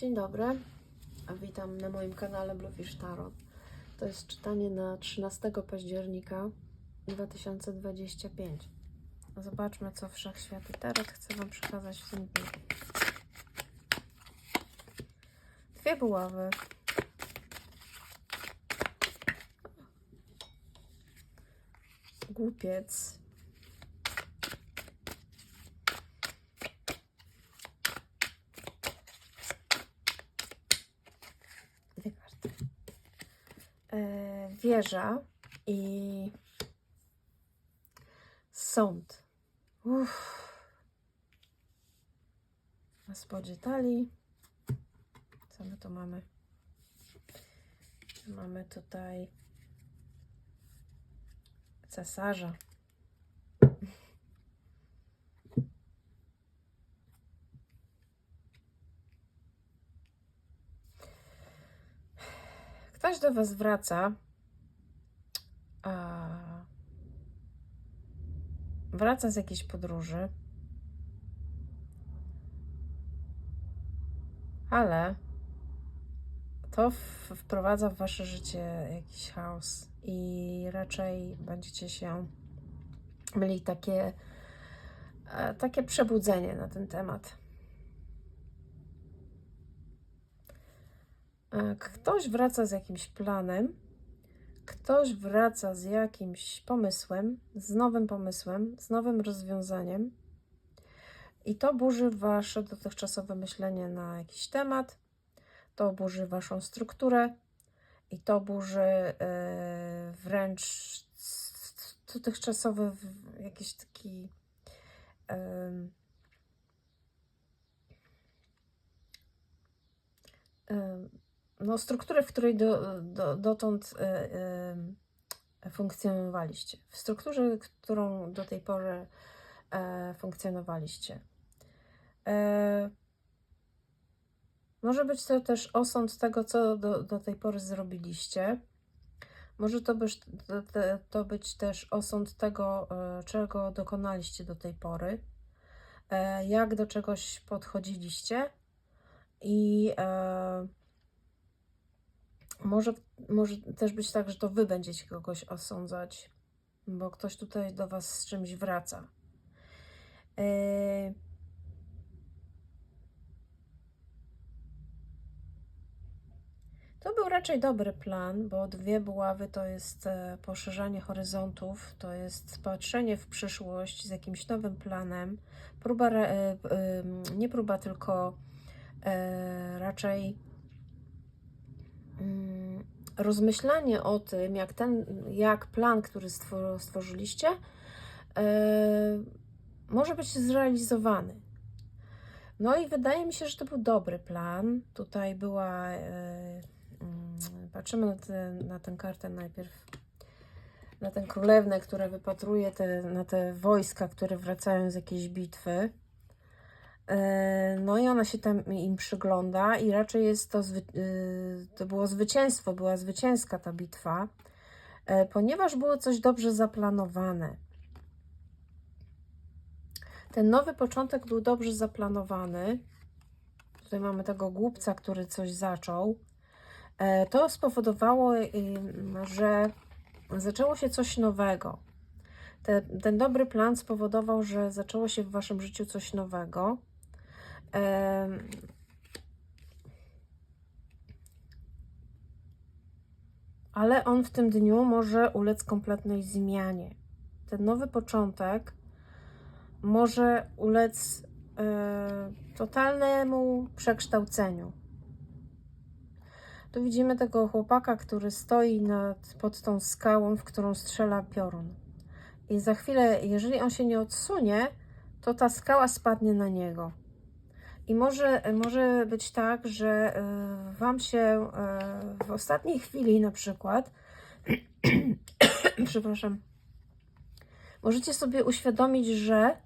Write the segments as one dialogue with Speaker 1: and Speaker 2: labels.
Speaker 1: Dzień dobry, witam na moim kanale Bluefish Tarot. To jest czytanie na 13 października 2025. Zobaczmy, co Wszechświat i Tarot chce Wam przekazać w tym dniu. Dwie buławy. Głupiec. Dwie karty. E, wieża i sąd. Uff. Na spodzie talii. Co my tu mamy? Mamy tutaj cesarza. Ktoś do Was wraca, a wraca z jakiejś podróży, ale to wprowadza w Wasze życie jakiś chaos i raczej będziecie się mieli takie, e, takie przebudzenie na ten temat. Ktoś wraca z jakimś planem, ktoś wraca z jakimś pomysłem, z nowym pomysłem, z nowym rozwiązaniem, i to burzy wasze dotychczasowe myślenie na jakiś temat, to burzy waszą strukturę i to burzy e, wręcz dotychczasowy jakiś taki. em, no, strukturę, w której do, do, dotąd e, em, funkcjonowaliście. W strukturze, którą do tej pory e, funkcjonowaliście. E, może być to też osąd tego, co do, do tej pory zrobiliście. Może to być, to, być też osąd tego, e, czego dokonaliście do tej pory, jak do czegoś podchodziliście i może, może też być tak, że to wy będziecie kogoś osądzać, bo ktoś tutaj do was z czymś wraca. E, To był raczej dobry plan, bo dwie buławy to jest e, poszerzanie horyzontów, to jest patrzenie w przyszłość z jakimś nowym planem. Próba, e, e, nie próba, tylko raczej rozmyślanie o tym, jak ten, jak plan, który stwo- stworzyliście, e, może być zrealizowany. No i wydaje mi się, że to był dobry plan. Tutaj była. e, mm, patrzymy na, te, na tę kartę najpierw. Na tę królewnę, która wypatruje te, na te wojska, które wracają z jakiejś bitwy. E, No i ona się tam im przygląda, i raczej jest to, y, to było zwycięstwo, była zwycięska ta bitwa, e, ponieważ było coś dobrze zaplanowane. Ten nowy początek był dobrze zaplanowany. Tutaj mamy tego głupca, który coś zaczął. E, To spowodowało, że zaczęło się coś nowego. Te, ten dobry plan spowodował, że zaczęło się w waszym życiu coś nowego. Ale on w tym dniu może ulec kompletnej zmianie. Ten nowy początek może ulec e, totalnemu przekształceniu. Tu widzimy tego chłopaka, który stoi nad, pod tą skałą, w którą strzela piorun. I za chwilę, jeżeli on się nie odsunie, to ta skała spadnie na niego. I może, może być tak, że e, Wam się e, w ostatniej chwili na przykład, przepraszam, możecie sobie uświadomić, że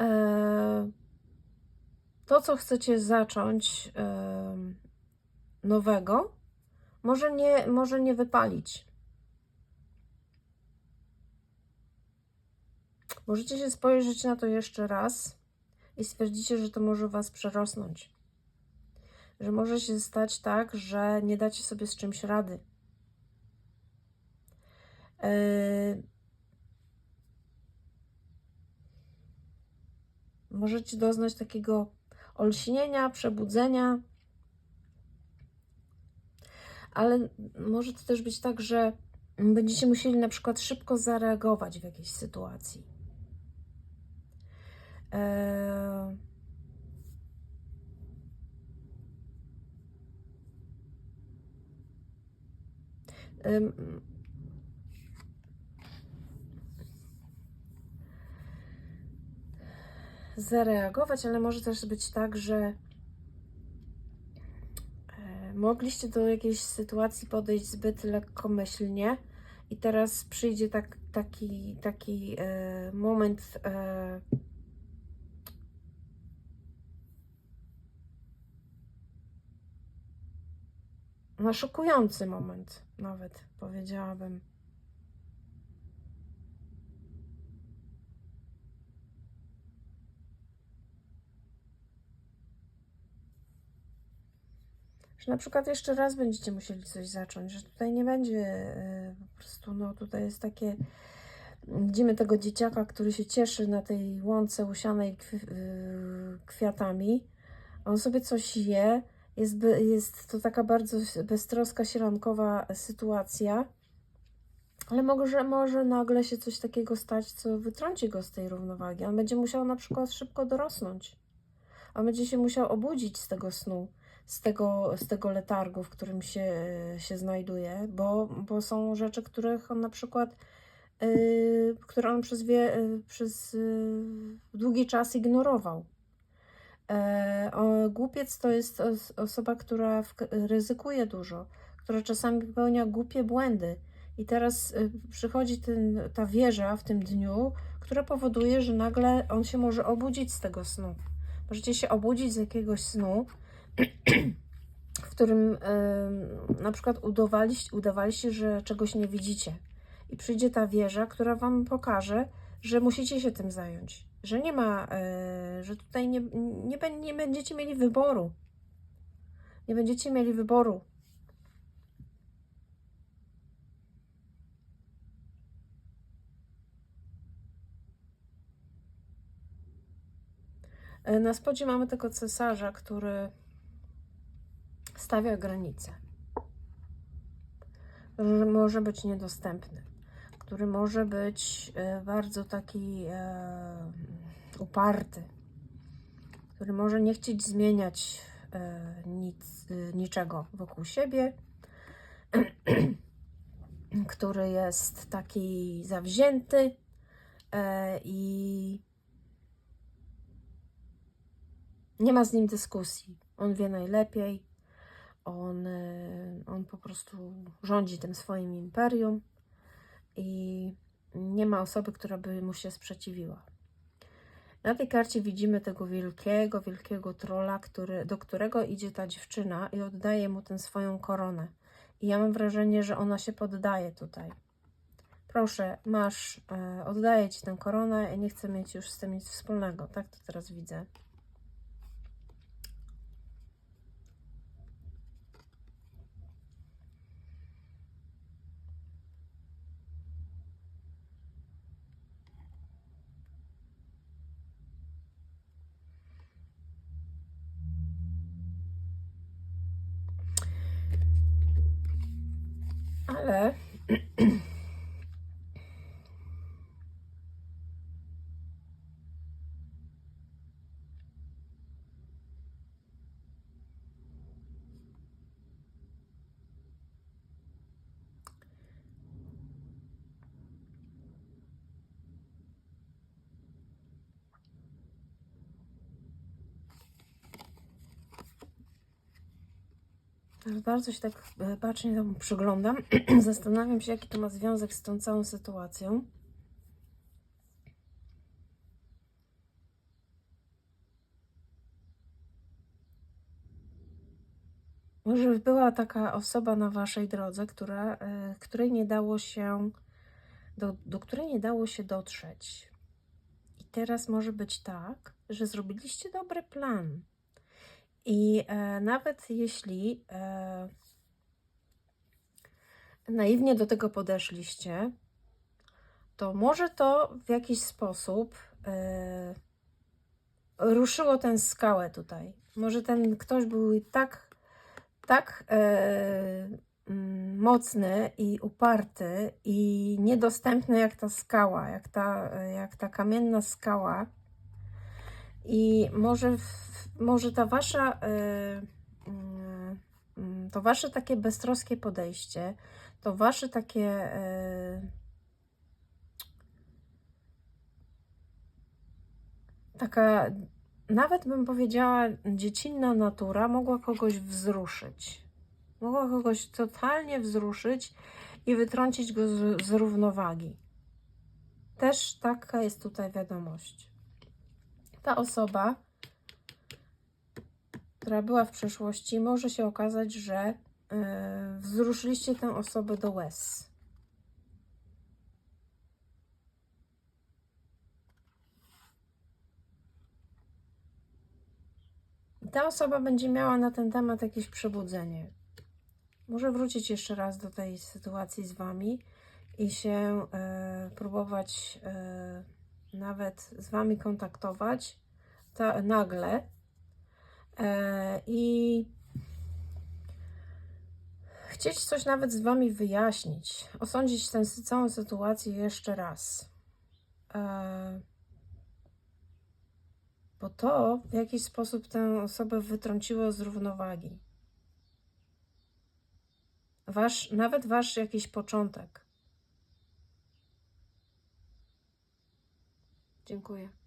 Speaker 1: e, to, co chcecie zacząć nowego, może nie, może nie wypalić. Możecie się spojrzeć na to jeszcze raz i stwierdzicie, że to może Was przerosnąć. że może się stać tak, że nie dacie sobie z czymś rady. Yy, możecie doznać takiego olśnienia, przebudzenia, ale może to też być tak, że będziecie musieli na przykład szybko zareagować w jakiejś sytuacji. Zareagować, ale może też być tak, że e, mogliście do jakiejś sytuacji podejść zbyt lekkomyślnie i teraz przyjdzie tak, taki, taki e, moment e, no, szokujący moment nawet powiedziałabym. Że na przykład jeszcze raz będziecie musieli coś zacząć, że tutaj nie będzie e, po prostu, no tutaj jest takie, widzimy tego dzieciaka, który się cieszy na tej łące usianej y, kwiatami, on sobie coś je, jest, jest to taka bardzo beztroska, sierankowa sytuacja, ale może, może nagle się coś takiego stać, co wytrąci go z tej równowagi. On będzie musiał na przykład szybko dorosnąć. On będzie się musiał obudzić z tego snu, z tego, z tego letargu, w którym się, się znajduje, bo, bo są rzeczy, których on na przykład, yy, które on przez, wie, yy, przez yy, długi czas ignorował. E, głupiec to jest os osoba, która ryzykuje dużo, która czasami popełnia głupie błędy. I teraz y, przychodzi ten, ta wieża w tym dniu, która powoduje, że nagle on się może obudzić z tego snu. Możecie się obudzić z jakiegoś snu, w którym na przykład udawaliście, udawaliście, że czegoś nie widzicie. I przyjdzie ta wieża, która wam pokaże, że musicie się tym zająć. Że nie ma, y, że tutaj nie, nie, nie będziecie mieli wyboru. Nie będziecie mieli wyboru. E, Na spodzie mamy tego cesarza, który stawia granice, że może być niedostępny, który może być e, bardzo taki e, uparty, który może nie chcieć zmieniać e, nic, niczego wokół siebie, który jest taki zawzięty i nie ma z nim dyskusji. On wie najlepiej. On, on po prostu rządzi tym swoim imperium i nie ma osoby, która by mu się sprzeciwiła. Na tej karcie widzimy tego wielkiego, wielkiego trola, który, do którego idzie ta dziewczyna i oddaje mu tę swoją koronę. I ja mam wrażenie, że ona się poddaje tutaj. Proszę, masz, e, oddaję ci tę koronę, nie chcę mieć już z tym nic wspólnego. Tak to teraz widzę. Ale bardzo się tak e, bacznie temu przyglądam. Zastanawiam się, jaki to ma związek z tą całą sytuacją. Może była taka osoba na waszej drodze, która, e, której nie dało się, do, do której nie dało się dotrzeć. I teraz może być tak, że zrobiliście dobry plan. I e, nawet jeśli e, naiwnie do tego podeszliście, to może to w jakiś sposób e, ruszyło tę skałę tutaj. Może ten ktoś był tak, tak e, mocny i uparty i niedostępny jak ta skała, jak ta, jak ta kamienna skała. I może, w- może ta wasza, e, mm, mm, to wasze takie beztroskie podejście, to wasze takie e, taka, nawet bym powiedziała, dziecinna natura mogła kogoś wzruszyć. Mogła kogoś totalnie wzruszyć i wytrącić go z, z równowagi. Też taka jest tutaj wiadomość. Ta osoba, która była w przeszłości, może się okazać, że yy, wzruszyliście tę osobę do łez. Ta osoba będzie miała na ten temat jakieś przebudzenie. Może wrócić jeszcze raz do tej sytuacji z Wami i się e, próbować e, nawet z Wami kontaktować ta, nagle e, i chcieć coś nawet z Wami wyjaśnić, osądzić tę całą sytuację jeszcze raz. E, bo to w jakiś sposób tę osobę wytrąciło z równowagi. Wasz, nawet wasz jakiś początek. Dziękuję.